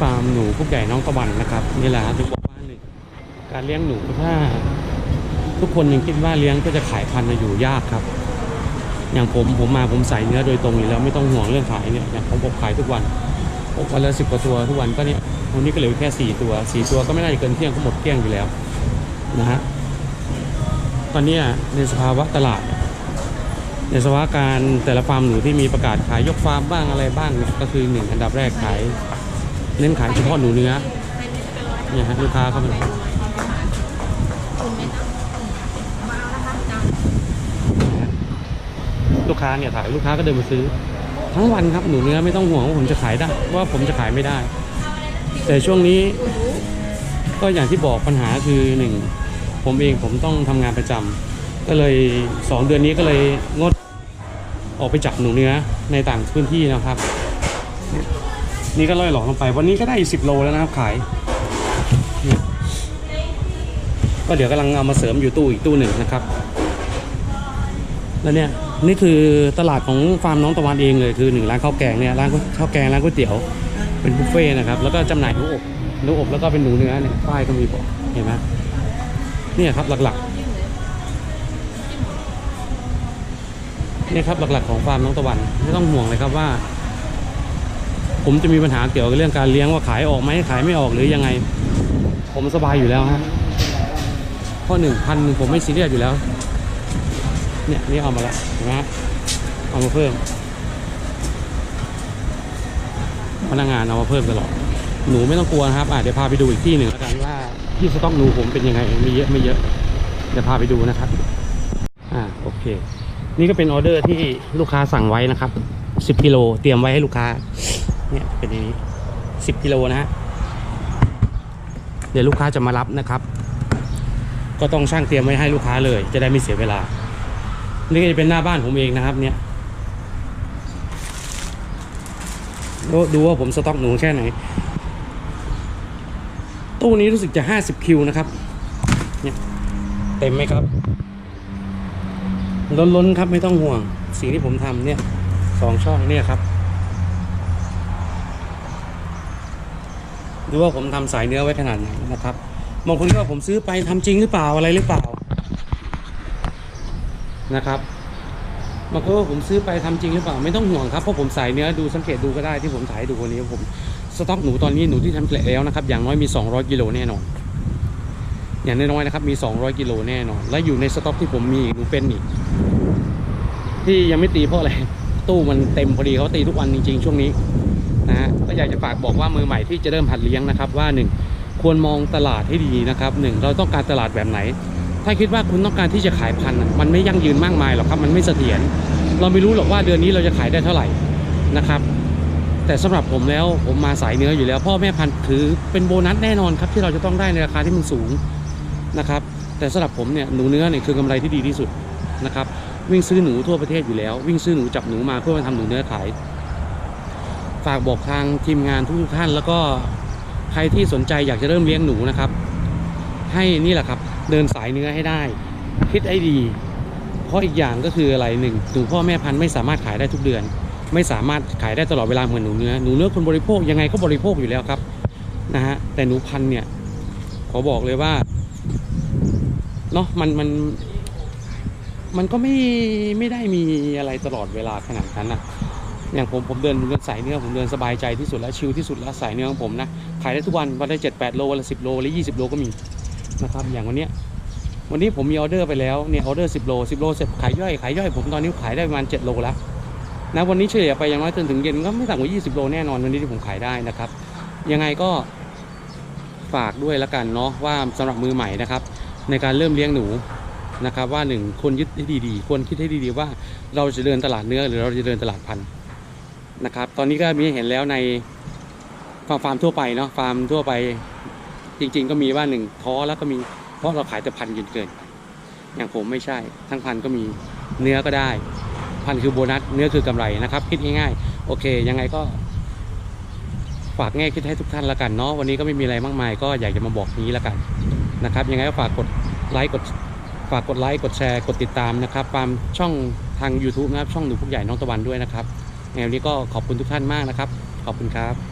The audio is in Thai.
ฟาร์มหนูพวกใหญ่น้องตะวันนะครับนี่แหละครับถึงบอกว่าหนึ่งการเลี้ยงหนูถ้า ทุกคนยังคิดว่าเลี้ยงก็จะขายพันธุ์อยู่ยากครับ อย่างผมผมมาผมใส่เนื้อโดยตรงอยู่แล้วไม่ต้องห่วงเรื่องขายเนี่ยอย่างผมผมขายทุกวันผมวันละสิบกว่าตัวทุกวันก็เนี่ยวันนี้ก็เหลือแค่สี่ตัวสี่ตัวก็ไม่น่าจะเกินเที่ยงก็หมดเที่ยงอยู่แล้วนะฮะตอนนี้ในสภาวะตลาด ในสภาวะการแต่ละฟาร์มหนูที่มีประกาศขายยกฟาร์มบ้างอะไรบ้างเนี่ยก็คือหนึ่งอันดับแรกขาย เน้นขายเฉพาะหนูเนื้อเนี่ยฮะลูกค้าเข้ามาลูกค้าเนี่ยถ่ายลูกค้าก็เดินมาซื้อ ทั้งวันครับหนูเนื้อไม่ต้องห่วงว่าผมจะขายได้ว่าผมจะขายไม่ได้ แต่ช่วงนี้ก็อย่างที่บอกปัญหาคือหนึ่งผมเองผมต้องทำงานประจำก็เลยสองเดือนนี้ก็เลยงดออกไปจับหนูเนื้อในต่างพื้นที่นะครับ นี่ก็ล่อยหลอกลงไป วันนี้ก็ได้สิบโลแล้วนะครับขายก็เดี๋ยวกำลังเอามาเสริมอยู่ตู้อีกตู้หนึ่งนะครับ แล้วเนี่ยนี่คือตลาดของฟาร์มน้องตะวันเองเลยคือหนึ่งร้านข้าวแกงเนี่ยร้านข้าวแกงร้านก๋วยเตี๋ยว เป็นบุฟเฟ่นะครับแล้วก็จำหน่ายหนูอบหนูอบแล้วก็เป็นหนูเนื้อเนี่ยป้ายก็มีบอกเห็นไหมเนี่ยครับหลักๆเนี่ยครับหลักๆของฟาร์มน้องตะวันไม่ต้องห่วงเลยครับว่า ผมจะมีปัญหาเกี่ยวกับเรื่องการเลี้ยงว่าขายออกไหมขายไม่ออกหรือยังไง ผมสบายอยู่แล้วฮะข้อหนึ่งพันหนึ่งผมไม่ซีเรียสอยู่แล้ว เนี่ยนี่เอามาละเห็นไหมฮะเอามาเพิ่ม พนักงานเอามาเพิ่มตลอดหนูไม่ต้องกลัวนะครับอะเดี๋ยวพาไปดูอีกที่หนึ่งแล้วกันว่าที่สต็อกหนูผมเป็นยังไงไมีเยอะไม่เยอะเดี๋ยวพาไปดูนะครับอ่าโอเค นี่ก็เป็นออเดอร์ที่ลูกค้าสั่งไว้นะครับ 10กิโลเตรียมไว้ให้ลูกค้า เนี่ยเป็นอย่างนี้10กิโลนะฮะเดี๋ยวลูกค้าจะมารับนะครับ ก็ต้องช่างเตรียมไว้ให้ลูกค้าเลย จะได้ไม่เสียเวลา นี่ก็จะเป็นหน้าบ้านผมเองนะครับ เนี่ยดูว่าผมสต็อกหนูแค่ไหน ตู้นี้รู้สึกจะ50คิวนะครับ เนี่ยเต็มไหมครับล้นล้นๆครับไม่ต้องห่วง สิ่งที่ผมทำเนี่ยสองช่องเนี่ยครับ ดูว่าผมทำสายเนื้อไว้ขนาดไหนนะครับบางคนก็ว่าผมซื้อไปทำจริงหรือเปล่าอะไรหรือเปล่านะครับบางคนว่าผมซื้อไปทำจริงหรือเปล่าไม่ต้องห่วงครับเพราะผมสายเนื้อดูสังเกตดูก็ได้ที่ผมถ่ายดูวันนี้ผมสต็อกหนูตอนนี้หนูที่ทำเกล็ดแล้วนะครับอย่างน้อยมี 200กิโลแน่นอนอย่างน้อยๆนะครับมี 200กิโลแน่นอน และอยู่ในสต็อกที่ผมมีอีกหนูเป็นอีกที่ยังไม่ตีเพราะอะไรตู้มันเต็มพอดีเขาตีทุกวันจริงๆช่วงนี้ นะฮะก็อยากจะฝากบอกว่ามือใหม่ที่จะเริ่มหัดเลี้ยงนะครับว่าหนึ่งควรมองตลาดให้ดีนะครับหนึ่งเราต้องการตลาดแบบไหน ถ้าคิดว่าคุณต้องการที่จะขายพันธุ์มันไม่ยั่งยืนมากมายหรอกครับมันไม่เสถียรเราไม่รู้หรอกว่าเดือนนี้เราจะขายได้เท่าไหร่นะครับแต่สำหรับผมแล้วผมมาสายเนื้ออยู่แล้ว พ่อแม่พันธุ์ถือเป็นโบนัสแน่นอนครับที่เราจะต้องได้ในราคาที่มันสูงนะครับแต่สำหรับผมเนี่ยหนูเนื้อเนี่ยคือกำไรที่ดีที่สุดนะครับวิ่งซื้อหนูทั่วประเทศอยู่แล้ว วิ่งซื้อหนูจับหนูมาเพื่อมาทำหนูเนื้อขาย ฝากบอกทางทีมงานทุกท่าน แล้วก็ใครที่สนใจอยากจะเริ่มเลี้ยงหนูนะครับ ให้นี่แหละครับ เดินสายเนื้อให้ได้ คิดให้ดี เพราะอีกอย่างก็คืออะไรหนึ่งหนูพ่อแม่พันธุ์ไม่สามารถขายได้ทุกเดือน ไม่สามารถขายได้ตลอดเวลาเหมือนหนูเนื้อหนูเนื้อคนบริโภคยังไงก็บริโภคอยู่แล้วครับนะฮะแต่หนูพันธุ์เนี่ยขอบอกเลยว่าเนาะมันมันมันก็ไม่ไม่ได้มีอะไรตลอดเวลาขนาดนั้นนะ อย่างผมผมเดินเดินสายเนื้อผมเดินสบายใจที่สุดแล้วชิลที่สุดแล้วสายเนื้อของผมนะขายได้ทุกวันวันละเจ็ดแปดโลวันละสิบโลวันละยี่สิบโลก็มีนะครับอย่างวันเนี้ยวันนี้ผมมีออเดอร์ไปแล้วเนี่ยออเดอร์สิบโลสิบโลเสร็จขายย่อยขายย่อยผมตอนนี้ขายได้ประมาณเจ็ดโลแล้วนะวันนี้เฉลี่ยไปอย่างน้อยจนถึงเย็นก็ไม่ต่ำกว่ายี่สิบโลแน่นอนวันนี้ที่ผมขายได้นะครับ ยังไงก็ฝากด้วยละกันเนาะว่าสำหรับมือใหม่นะครับในการเริ่มเลี้ยงหนูนะครับว่าหนึ่งควรยึดให้ดีๆควรคิดให้ดีๆว่าเราจะเดินตลาดเนื้อหรือเราจะเดินตลาดพันธุ์ นะครับ ตอนนี้ก็มีเห็นแล้วในฟาร์มฟาร์มทั่วไปเนาะฟาร์มทั่วไป จริง ๆ ก็มีว่าหนึ่งท้อแล้วก็มีเพราะเราขายแต่พันเกินเกินอย่างผมไม่ใช่ ทั้งพันก็มีเนื้อก็ได้ พันคือโบนัส เนื้อคือกำไรนะครับ คิดง่ายๆโอเค ยังไงก็ฝากแง่คิดให้ทุกท่านละกันเนาะวันนี้ก็ไม่มีอะไรมากมาย ก็อยากจะมาบอกนี้ละกันนะครับ ยังไงก็ฝากกดไลค์กดฝากกดไลค์กดแชร์กดติดตามนะครับตามช่องทาง YouTube นะครับช่องหนูพวกใหญ่น้องตะวันด้วยนะครับ ในวันนี้ก็ขอบคุณทุกท่านมากนะครับ ขอบคุณครับ